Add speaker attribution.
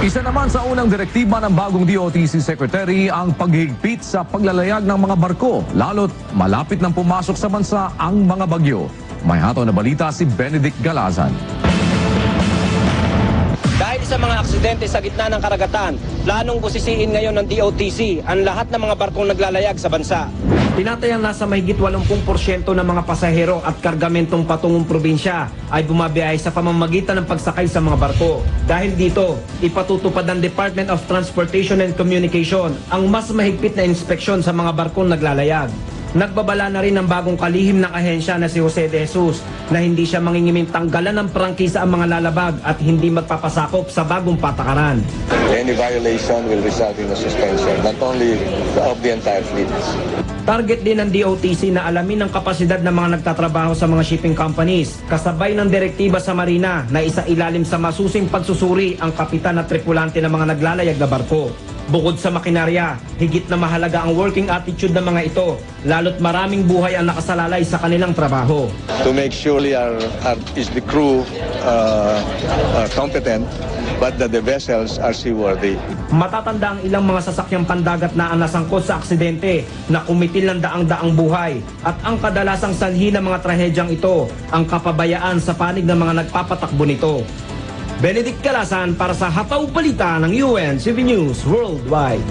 Speaker 1: Isa naman sa unang direktiba ng bagong DOTC Secretary ang paghigpit sa paglalayag ng mga barko, lalo't malapit nang pumasok sa bansa ang mga bagyo. May hato na balita si Benedict Galazan.
Speaker 2: Aksidente sa gitna ng karagatan, planong busisiin ngayon ng DOTC ang lahat ng mga barkong naglalayag sa bansa. Tinatayang nasa mahigit 80% ng mga pasahero at kargamentong patungong probinsya ay bumabiyahe sa pamamagitan ng pagsakay sa mga barko. Dahil dito, ipatutupad ng Department of Transportation and Communication ang mas mahigpit na inspeksyon sa mga barkong naglalayag. Nagbabala na rin ng bagong kalihim ng ahensya na si Jose de Jesus na hindi siya mangingiming tanggalan ng prangkisa ang mga lalabag at hindi magpapasakop sa bagong patakaran.
Speaker 3: Any violation will result in a suspension, not only of the entire fleet.
Speaker 2: Target din ng DOTC na alamin ang kapasidad ng mga nagtatrabaho sa mga shipping companies, kasabay ng direktiba sa Marina na isa ilalim sa masusing pagsusuri ang kapitan at tripulante ng mga naglalayag na barko. Bukod sa makinarya, higit na mahalaga ang working attitude ng mga ito, lalo't maraming buhay ang nakasalalay sa kanilang trabaho.
Speaker 3: To make sure our, our, is the crew uh, uh, competent, but that the vessels are seaworthy.
Speaker 2: Matatanda ang ilang mga sasakyang pandagat na ang nasangkot sa aksidente na kumitil ng daang-daang buhay at ang kadalasang sanhi ng mga trahedyang ito ang kapabayaan sa panig ng mga nagpapatakbo nito. Benedict Calasan para sa Hataw Balita ng UNCV News Worldwide.